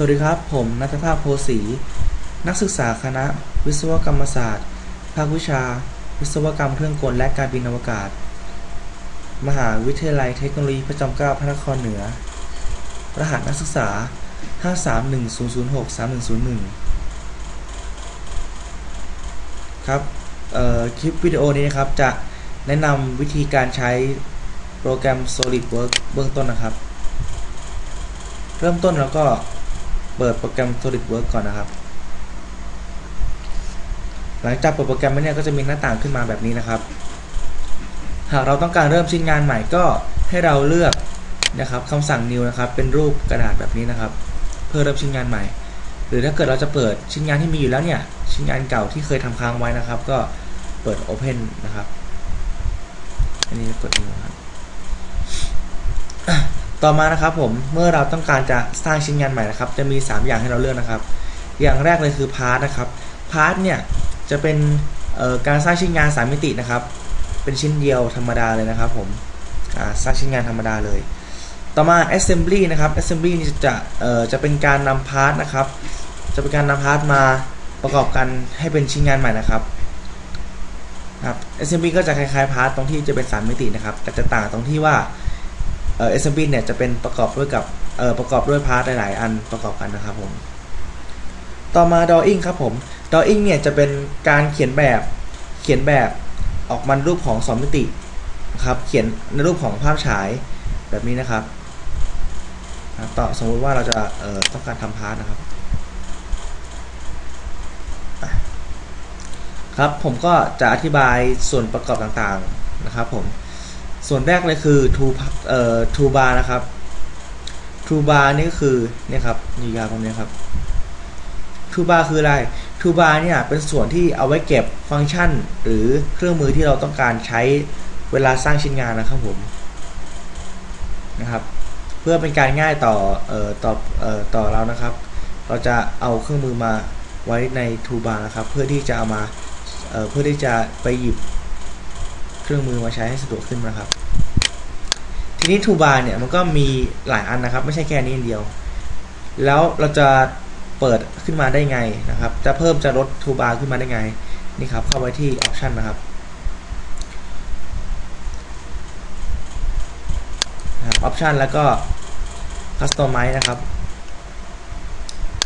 สวัสดีครับ ผมนัทภาพโพสี นักศึกษาคณะ วิศวกรรมศาสตร์ ภาควิชา วิศวกรรมเครื่องกลและการบินอวกาศ มหาวิทยาลัยเทคโนโลยีพระจอมเกล้าพระนครเหนือ รหัสนักศึกษา 531006301 ครับเอ่อคลิปวิดีโอนี้นะครับ จะแนะนำวิธีการใช้โปรแกรม SolidWorks เบื้องต้นนะครับ เริ่มต้นแล้วก็ เปิดโปรแกรม SolidWorks ก่อนนะครับ หลังจากเปิดโปรแกรมแล้วเนี่ยก็จะมีหน้าต่างขึ้นมาแบบนี้นะครับ หากเราต้องการเริ่มชิ้นงานใหม่ก็ให้เราเลือกนะครับคำสั่ง new นะครับเป็นรูปกระดาษแบบนี้นะครับ เพื่อเริ่มชิ้นงานใหม่ หรือถ้าเกิดเราจะเปิดชิ้นงานที่มีอยู่แล้วเนี่ยชิ้นงานเก่าที่เคยทำค้างไว้นะครับ ก็เปิด open นะครับอันนี้กด new ครับ ต่อมานะครับผมเมื่อเราต้องการจะสร้างชิ้นงานใหม่นะครับ จะมี 3 อย่างให้เราเลือกนะครับ อย่างแรกเลยคือพาร์ทนะครับพาร์ทเนี่ยจะเป็นการสร้างชิ้นงาน3มิตินะครับ เป็นชิ้นเดียวธรรมดาเลยนะครับผมสร้างชิ้นงานธรรมดาเลย ต่อมา assembly นะครับ assembly นี่จะจะเป็นการนำพาร์ทนะครับ จะเป็นการนำพาร์ทมาประกอบกันให้เป็นชิ้นงานใหม่นะครับครับ assembly ก็จะคล้ายๆพาร์ทตรงที่จะเป็น 3 มิตินะครับ แต่จะต่างตรงที่ว่า เอ่อ assembly เนี่ยจะเป็นประกอบด้วยกับเอ่อประกอบด้วยพาร์ทหลาย ๆ อันประกอบกันนะครับผมต่อมา drawing ครับผม drawing เนี่ยจะเป็นการเขียนแบบเขียนแบบออกมารูปของ2มิตินะครับเขียนในรูปของภาพฉายแบบนี้นะครับต่อสมมุติว่าเราจะเอ่อต้องการทำพาร์ทนะครับครับผมก็จะอธิบายส่วนประกอบต่างๆนะครับผม ส่วนแรกเลยคือ to เอ่อ to bar นะครับ to bar นี่ก็คือเนี่ยครับยียาผมเนี่ยครับ to bar คืออะไร to bar เนี่ยเป็นส่วนที่เอาไว้เก็บฟังก์ชัน หรือเครื่องมือที่เราต้องการใช้เวลาสร้างชิ้นงานนะครับผมนะครับ เพื่อเป็นการง่ายต่อเอ่อต่อเอ่อต่อเรานะครับ เราจะเอาเครื่องมือมาไว้ใน to bar นะครับ เพื่อที่จะเอามาเอ่อเพื่อที่จะไปหยิบ เครื่องมือมาใช้ให้สะดวกขึ้นนะครับ ทีนี้ทูบาร์เนี่ยมันก็มีหลายอันนะครับ ไม่ใช่แค่นี้เดียว แล้วเราจะเปิดขึ้นมาได้ไงนะครับ จะเพิ่มจะลดทูบาร์ขึ้นมาได้ไง นี่ครับ เข้าไปที่ออปชันนะครับออปชันแล้วก็คัสตอมไมซ์นะครับ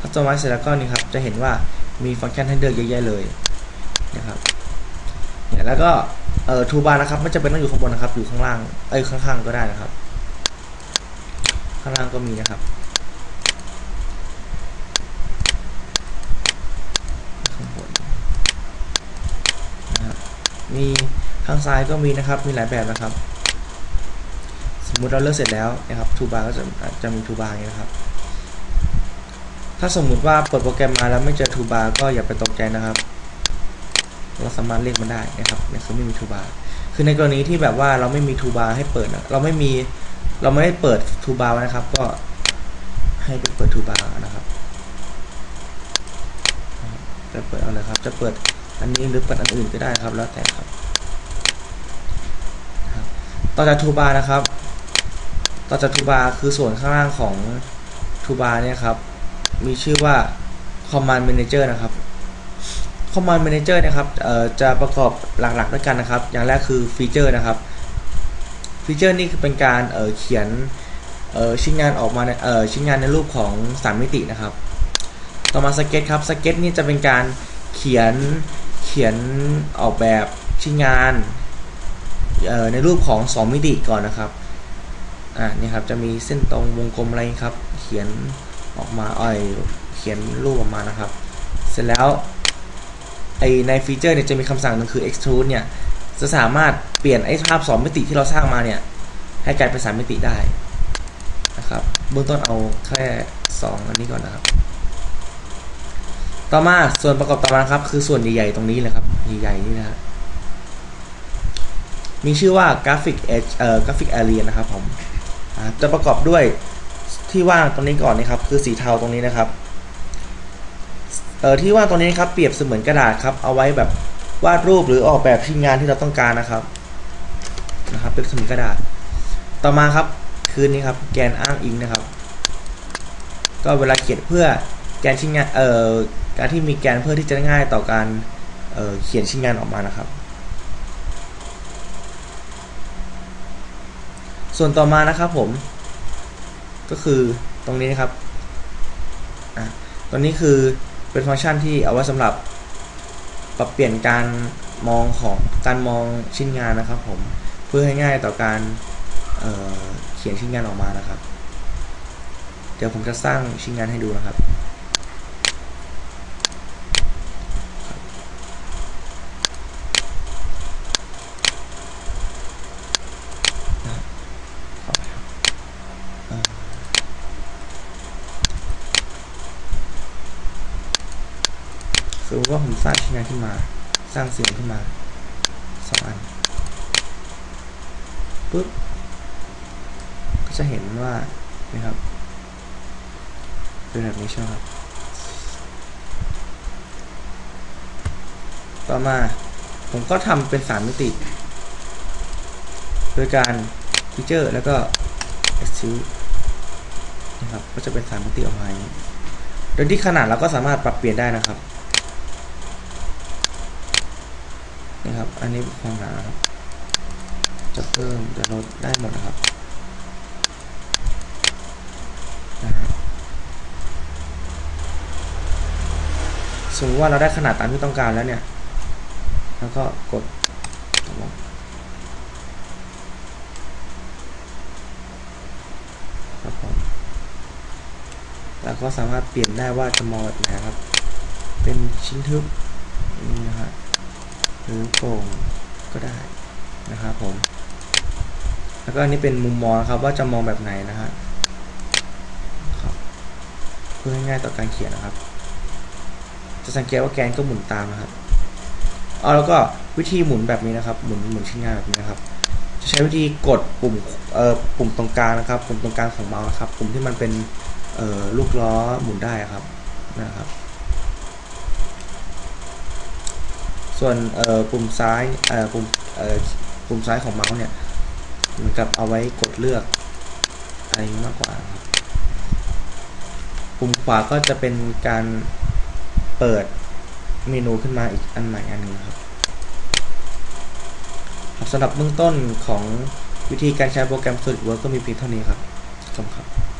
คัสตอมไมซ์เสร็จแล้วก็นี่ครับ จะเห็นว่ามีฟังก์ชันให้เลือกเยอะแยะเลยนะครับเนี่ยแล้วก็ เอ่อทูบาร์นะครับไม่จำเป็นต้องอยู่ข้างบนนะครับ อยู่ข้างล่างเอ้ยข้างๆก็ได้นะครับ ข้างล่างก็มีนะครับข้างบนนะครับมีข้างซ้ายก็มีนะครับ มีหลายแบบนะครับ สมมุติเราเลือกเสร็จแล้วนะครับทูบาร์ก็จะจะมีทูบาร์นี้นะครับ ถ้าสมมุติว่าเปิดโปรแกรมมาแล้วไม่เจอทูบาร์ก็อย่าไปตกใจนะครับ เราสามารถเรียกมันได้นะครับเนี่ยคือไม่มีทูบาร์คือในกรณีที่แบบว่าเราไม่มีทูบาร์ให้เปิดเราไม่มีเราไม่ได้เปิดทูบาร์นะครับ ก็ให้ไปเปิดทูบาร์นะครับจะเปิดเอาเลยครับ จะเปิดอันนี้หรือเปิดอันอื่นก็ได้ครับ แล้วแต่ครับ ต่อจากทูบาร์นะครับ ต่อจากทูบาร์คือส่วนข้างล่างของทูบาร์เนี่ยครับ มีชื่อว่า Command Manager นะครับ Command Manager นะครับจะประกอบหลักๆด้วยกันนะครับ อย่างแรกคือฟีเจอร์นะครับฟีเจอร์นี่คือเป็นการเเขียนชิ้นงานออกมาชิ้นงานในรูปของ 3 มิตินะครับ ต่อมาสเก็ตครับสเก็ตนี่จะเป็นการเขียนเขียนออกแบบชิ้นงานในรูปของ 2 มิติก่อนนะครับอ่านี่ครับจะมีเส้นตรงวงกลมอะไรครับ เขียนออกมาอ่อยเขียนรูปออกมานะครับ เสร็จแล้ว ไอในฟีเจอร์เนี่ยจะมีคำสั่งหนึ่งคือ extrude เนี่ย จะสามารถเปลี่ยนไอ้ภาพ 2 มิติที่เราสร้างมาเนี่ย ให้กลายเป็น 3 มิติได้นะครับเบื้องต้นเอาแค่ 2 อันนี้ก่อนนะครับ ต่อมาส่วนประกอบต่อมาครับ คือส่วนใหญ่ๆตรงนี้เลยครับใหญ่ๆนี่นะครับมีชื่อว่ากราฟิกเอชเอ่อกราฟิกแอเรียนะครับผมจะประกอบด้วยที่ว่างตรงนี้ก่อนนะครับ คือสีเทาตรงนี้นะครับ เอ่อที่ว่างตรงนี้ครับเปรียบเสมือนกระดาษครับเอาไว้แบบวาดรูปหรือออกแบบชิ้นงานที่เราต้องการนะครับนะครับเป็นเสมือนกระดาษ ต่อมาครับคืนนี้ครับแกนอ้างอิงนะครับ ก็เวลาเขียนเพื่อแกนชิ้นงานเอ่อการที่มีแกนเพื่อที่จะง่ายต่อการเอ่อเขียนชิ้นงานออกมานะครับ ส่วนต่อมานะครับผม ก็คือตรงนี้นะครับอะตรงนี้คือ เป็นฟังก์ชันที่เอาไว้สำหรับปรับเปลี่ยนการมองของการมองชิ้นงานนะครับ ผมเพื่อให้ง่ายต่อการเเขียนชิ้นงานออกมานะครับ เดี๋ยวผมจะสร้างชิ้นงานให้ดูนะครับ ขอไปครับเอ่อส มมติว่าผมสร้างชิ้นงานขึ้นมา สร้างเสียงขึ้นมาสองอันปุ๊บก็จะเห็นว่านะครับเป็นแบบนี้ใช่ไหมครับต่อมาผมก็ทำเป็นสามมิติ โดยการฟีเจอร์แล้วก็ extrude นะครับ ก็จะเป็นสามมิติออกมาอย่างนี้โดยที่ขนาดเราก็สามารถปรับเปลี่ยนได้นะครับ นะครับ อันนี้ความหนาครับ จะเพิ่มจะลดได้หมดนะครับนะฮะสมมติว่าเราได้ขนาดตามที่ต้องการแล้วเนี่ย แล้วก็กดลงครับผมแล้วก็สามารถเปลี่ยนได้ว่าจะมองแบบไหนครับ เป็นชิ้นทึบนี่นะฮะ หรือโปร่งก็ได้นะครับผม แล้วก็อันนี้เป็นมุมมองนะครับว่าจะมองแบบไหนนะฮะเพื่อให้ง่ายต่อการเขียนนะครับ จะสังเกตว่าแกนก็หมุนตามนะครับอ๋อแล้วก็วิธีหมุนแบบนี้นะครับ หมุนหมุนชิ้นงานแบบนี้นะครับ จะใช้วิธีกดปุ่มเอ่อปุ่มตรงกลางนะครับ ปุ่มตรงกลางของเมาส์นะครับ ปุ่มที่มันเป็นเอ่อลูกล้อหมุนได้ครับนะครับ ส่วนเอ่อปุ่มซ้ายเอ่อปุ่มเอ่อปุ่มซ้ายของเมาส์เนี่ยเหมือนกับเอาไว้กดเลือกอะไรมากกว่าครับปุ่มขวาก็จะเป็นการเปิดเมนูขึ้นมาอีกอันใหม่อันหนึงครับครับสำหรับเบื้องต้นของวิธีการใช้โปรแกรม SolidWorks ก็มีเพียงเท่านี้ครับขอบคุณครับ